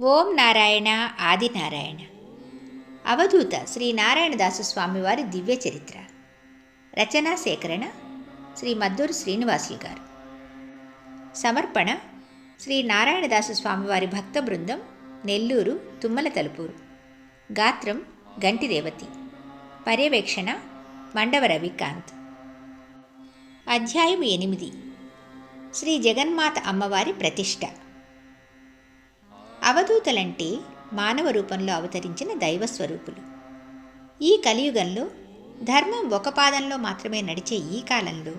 ఓం నారాయణ ఆది నారాయణ. అవధూత శ్రీ నారాయణదాసు స్వామివారి దివ్య చరిత్ర. రచనా సేకరణ శ్రీ మద్దూరు శ్రీనివాసులు గారు. సమర్పణ శ్రీ నారాయణదాసు స్వామివారి భక్త బృందం నెల్లూరు తుమ్మల తలుపూరు. గాత్రం గంటిరేవతి పర్యవేక్షణ మండవ రవికాంత్. అధ్యాయం ఎనిమిది. శ్రీ జగన్మాత అమ్మవారి ప్రతిష్ట. అవధూతలంటే మానవ రూపంలో అవతరించిన దైవస్వరూపులు. ఈ కలియుగంలో ధర్మం ఒక పాదంలో మాత్రమే నడిచే ఈ కాలంలో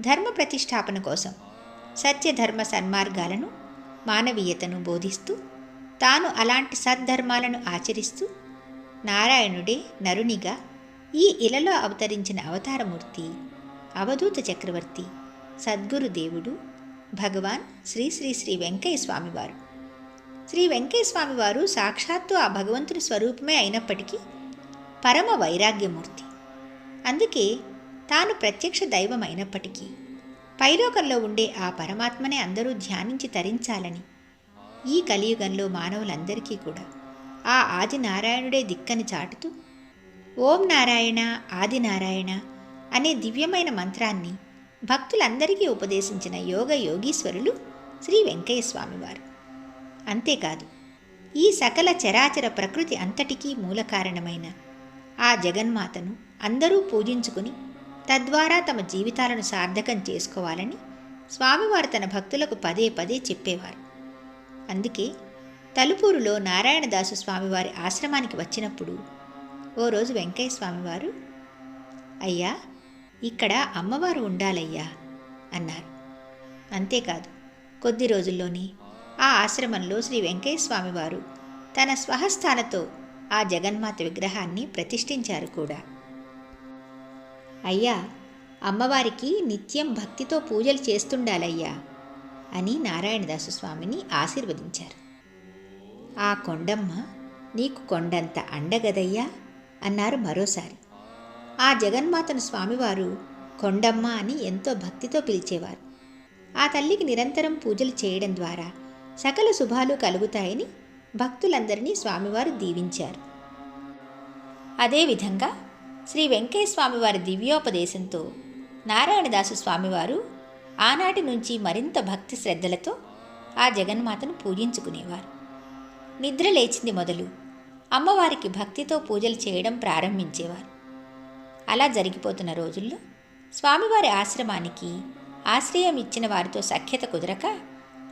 ధర్మ ప్రతిష్టాపన కోసం సత్యధర్మ సన్మార్గాలను మానవీయతను బోధిస్తూ తాను అలాంటి సద్ధర్మాలను ఆచరిస్తూ నారాయణుడే నరునిగా ఈ ఇలలో అవతరించిన అవతారమూర్తి అవధూత చక్రవర్తి సద్గురు దేవుడు భగవాన్ శ్రీ శ్రీ శ్రీ వెంకయ్య స్వామివారు శ్రీ వెంకయ్య వారు సాక్షాత్తు ఆ భగవంతుని స్వరూపమే అయినప్పటికీ పరమ వైరాగ్యమూర్తి. అందుకే తాను ప్రత్యక్ష దైవం అయినప్పటికీ పైలోకంలో ఉండే ఆ పరమాత్మనే అందరూ ధ్యానించి తరించాలని ఈ కలియుగంలో మానవులందరికీ కూడా ఆ ఆది నారాయణుడే దిక్కని చాటుతూ ఓం నారాయణ ఆది నారాయణ అనే దివ్యమైన మంత్రాన్ని భక్తులందరికీ ఉపదేశించిన యోగ యోగీశ్వరులు శ్రీ వెంకయ్య స్వామివారు. అంతేకాదు ఈ సకల చరాచర ప్రకృతి అంతటికీ మూల కారణమైన ఆ జగన్మాతను అందరూ పూజించుకుని తద్వారా తమ జీవితాలను సార్థకం చేసుకోవాలని స్వామివారు తన భక్తులకు పదే పదే చెప్పేవారు. అందుకే తలుపూరులో నారాయణదాసు స్వామివారి ఆశ్రమానికి వచ్చినప్పుడు ఓ రోజు వెంకయ్య స్వామివారు అయ్యా ఇక్కడ అమ్మవారు ఉండాలయ్యా అన్నారు. అంతేకాదు కొద్ది రోజుల్లోనే ఆ ఆశ్రమంలో శ్రీ వెంకయ్యస్వామి స్వామివారు తన స్వహస్థానతో ఆ జగన్మాత విగ్రహాన్ని ప్రతిష్ఠించారు కూడా. అయ్యా అమ్మవారికి నిత్యం భక్తితో పూజలు చేస్తుండాలయ్యా అని నారాయణదాసు స్వామిని ఆశీర్వదించారు. ఆ కొండమ్మ నీకు కొండంత అండగదయ్యా అన్నారు మరోసారి. ఆ జగన్మాతను స్వామివారు కొండమ్మ అని ఎంతో భక్తితో పిలిచేవారు. ఆ తల్లికి నిరంతరం పూజలు చేయడం ద్వారా సకల శుభాలు కలుగుతాయని భక్తులందరినీ స్వామివారు దీవించారు. అదేవిధంగా శ్రీ వెంకయ్య స్వామివారి దివ్యోపదేశంతో నారాయణదాసు స్వామివారు ఆనాటి నుంచి మరింత భక్తి శ్రద్ధలతో ఆ జగన్మాతను పూజించుకునేవారు. నిద్ర లేచింది మొదలు అమ్మవారికి భక్తితో పూజలు చేయడం ప్రారంభించేవారు. అలా జరిగిపోతున్న రోజుల్లో స్వామివారి ఆశ్రమానికి ఆశ్రయం ఇచ్చిన వారితో సఖ్యత కుదరక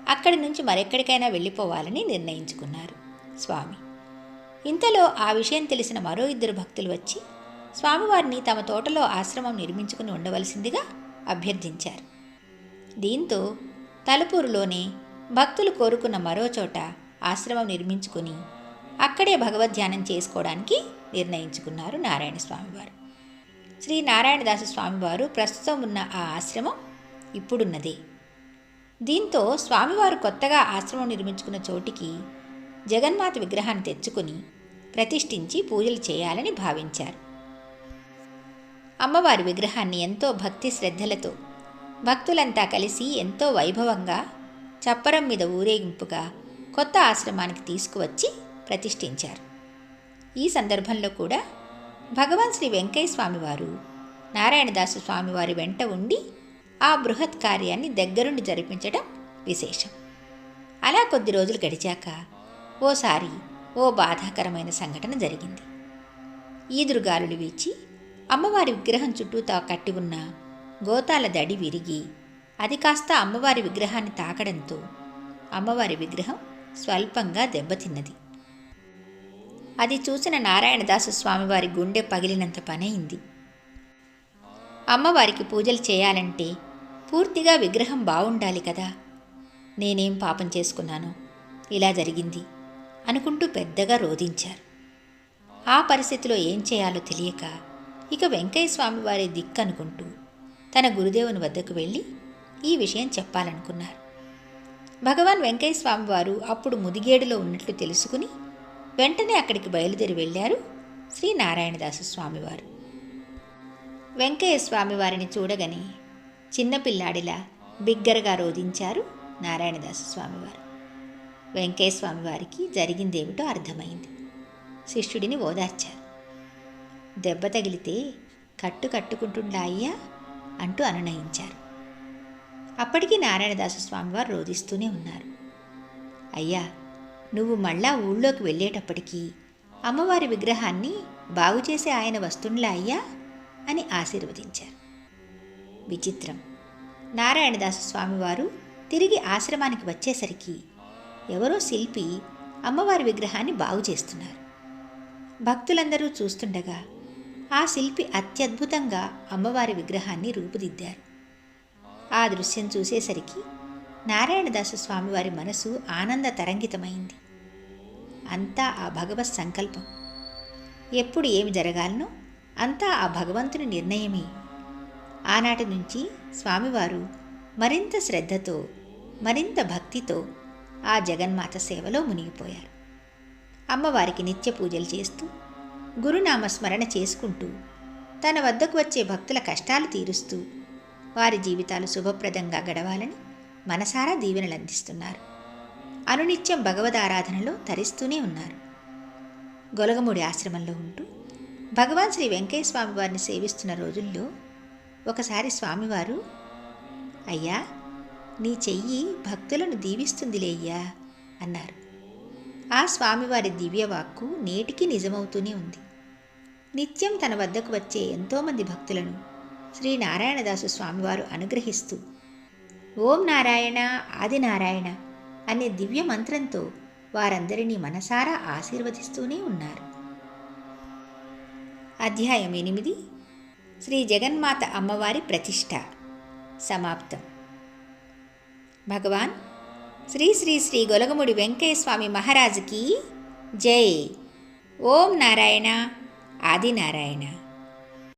అక్కడి నుంచి మరెక్కడికైనా వెళ్ళిపోవాలని నిర్ణయించుకున్నారు. స్వామి. ఇంతలో ఆ విషయం తెలిసిన మరో ఇద్దరు భక్తులు వచ్చి స్వామివారిని తమ తోటలో ఆశ్రమం నిర్మించుకుని ఉండవలసిందిగా అభ్యర్థించారు. దీంతో తలుపూరులోనే భక్తులు కోరుకున్న మరో చోట ఆశ్రమం నిర్మించుకుని అక్కడే భగవద్ధ్యానం చేసుకోవడానికి నిర్ణయించుకున్నారు నారాయణ స్వామివారు. శ్రీ నారాయణదాసు స్వామివారు ప్రస్తుతం ఉన్న ఆ ఆశ్రమం ఇప్పుడున్నదే. దీంతో స్వామివారు కొత్తగా ఆశ్రమం నిర్మించుకున్న చోటికి జగన్మాత విగ్రహాన్ని తెచ్చుకుని ప్రతిష్ఠించి పూజలు చేయాలని భావించారు. అమ్మవారి విగ్రహాన్ని ఎంతో భక్తి శ్రద్ధలతో భక్తులంతా కలిసి ఎంతో వైభవంగా చప్పరం మీద ఊరేగింపుగా కొత్త ఆశ్రమానికి తీసుకువచ్చి ప్రతిష్ఠించారు. ఈ సందర్భంలో కూడా భగవాన్ శ్రీ వెంకయ్య స్వామివారు నారాయణదాసు స్వామివారి వెంట ఉండి ఆ బృహత్ కార్యాన్ని దగ్గరుండి జరిపించడం విశేషం. అలా కొద్ది రోజులు గడిచాక ఓసారి ఓ బాధాకరమైన సంఘటన జరిగింది. ఈదురుగాలులు వీచి అమ్మవారి విగ్రహం చుట్టూతా కట్టి ఉన్న గోతాల దడి విరిగి అది కాస్త అమ్మవారి విగ్రహాన్ని తాకడంతో అమ్మవారి విగ్రహం స్వల్పంగా దెబ్బతిన్నది. అది చూసిన నారాయణదాసు స్వామివారి గుండె పగిలినంత పనయింది. అమ్మవారికి పూజలు చేయాలంటే పూర్తిగా విగ్రహం బాగుండాలి కదా. నేనేం పాపం చేసుకున్నాను? ఇలా జరిగింది అనుకుంటూ పెద్దగా రోధించారు. ఆ పరిస్థితిలో ఏం చేయాలో తెలియక ఇక వెంకయ్య స్వామి వారి దిక్కు అనుకుంటూ తన గురుదేవుని వద్దకు వెళ్ళి ఈ విషయం చెప్పాలనుకున్నారు. భగవాన్ వెంకయ్య స్వామి వారు అప్పుడు ముదిగేడులో ఉన్నట్లు తెలుసుకుని వెంటనే అక్కడికి బయలుదేరి వెళ్ళారు శ్రీ నారాయణదాసు స్వామివారు వెంకయ్య స్వామివారిని చూడగని చిన్నపిల్లాడిలా బిగ్గరగా రోధించారు నారాయణదాసు స్వామివారు. వెంకయ్యస్వామి వారికి జరిగిందేమిటో అర్థమైంది. శిష్యుడిని ఓదార్చారు. దెబ్బ తగిలితే కట్టు కట్టుకుంటుండా అయ్యా అంటూ అనునయించారు. అప్పటికి నారాయణదాసు స్వామివారు రోధిస్తూనే ఉన్నారు. అయ్యా నువ్వు మళ్ళా ఊళ్ళోకి వెళ్ళేటప్పటికీ అమ్మవారి విగ్రహాన్ని బాగు చేసే ఆయన వస్తుండ్లా అయ్యా అని ఆశీర్వదించారు. విచిత్రం. నారాయణదాసు స్వామివారు తిరిగి ఆశ్రమానికి వచ్చేసరికి ఎవరో శిల్పి అమ్మవారి విగ్రహాన్ని బాగు చేస్తున్నారు. భక్తులందరూ చూస్తుండగా ఆ శిల్పి అత్యద్భుతంగా అమ్మవారి విగ్రహాన్ని రూపుదిద్దారు. ఆ దృశ్యం చూసేసరికి నారాయణదాసు స్వామివారి మనసు ఆనంద తరంగితమైంది అంతా ఆ భగవత్ సంకల్పం. ఎప్పుడు ఏమి జరగాలనో అంతా ఆ భగవంతుని నిర్ణయమే. ఆనాటి నుంచి స్వామివారు మరింత శ్రద్ధతో మరింత భక్తితో ఆ జగన్మాత సేవలో మునిగిపోయారు. అమ్మవారికి నిత్య పూజలు చేస్తూ గురునామ స్మరణ చేసుకుంటూ తన వద్దకు వచ్చే భక్తుల కష్టాలు తీరుస్తూ వారి జీవితాలు శుభప్రదంగా గడవాలని మనసారా దీవెనలు అందిస్తున్నారు. అనునిత్యం భగవదారాధనలో తరిస్తూనే ఉన్నారు. గొలగముడి ఆశ్రమంలో ఉంటూ భగవాన్ శ్రీ వెంకయ్య స్వామి వారిని సేవిస్తున్న రోజుల్లో ఒకసారి స్వామివారు అయ్యా నీ చెయ్యి భక్తులను దీవిస్తుందిలేయ్యా అన్నారు. ఆ స్వామివారి దివ్యవాక్కు నేటికి నిజమవుతూనే ఉంది. నిత్యం తన వద్దకు వచ్చే ఎంతోమంది భక్తులను శ్రీ నారాయణదాసు స్వామివారు అనుగ్రహిస్తూ ఓం నారాయణ ఆది నారాయణ అనే దివ్య మంత్రంతో వారందరినీ మనసారా ఆశీర్వదిస్తూనే ఉన్నారు. అధ్యాయం ఎనిమిది. శ్రీ జగన్మాత అమ్మవారి ప్రతిష్ట. సమాప్తం. భగవాన్ శ్రీ శ్రీ శ్రీ గొలగముడి వెంకయ్యస్వామి మహారాజుకి జై. ఓం నారాయణ ఆదినారాయణ.